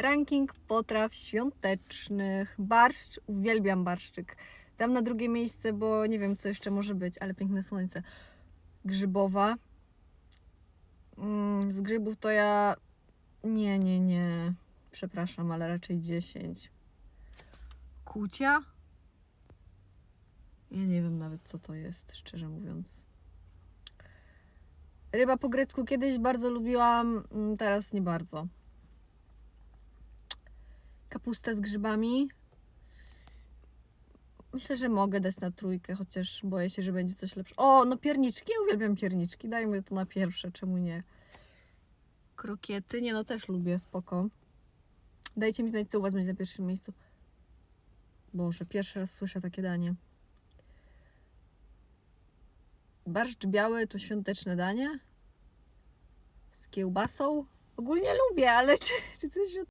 ranking potraw świątecznych. Barszcz, uwielbiam barszczyk. Dam na drugie miejsce, bo nie wiem, co jeszcze może być, ale piękne słońce. Grzybowa. Mm, z grzybów to ja. Nie, nie, nie. Przepraszam, ale raczej 10. Kucia? Ja nie wiem nawet, co to jest, szczerze mówiąc. Ryba po grecku kiedyś bardzo lubiłam, mm, teraz nie bardzo. Kapustę z grzybami. Myślę, że mogę dać na trójkę, chociaż boję się, że będzie coś lepsze. O, no pierniczki, ja uwielbiam pierniczki. Dajmy to na pierwsze, czemu nie? Krokiety, nie no też lubię, spoko. Dajcie mi znać, co u Was będzie na pierwszym miejscu. Boże, pierwszy raz słyszę takie danie. Barszcz biały to świąteczne danie? Z kiełbasą? Ogólnie lubię, ale czy, czy świąteczne?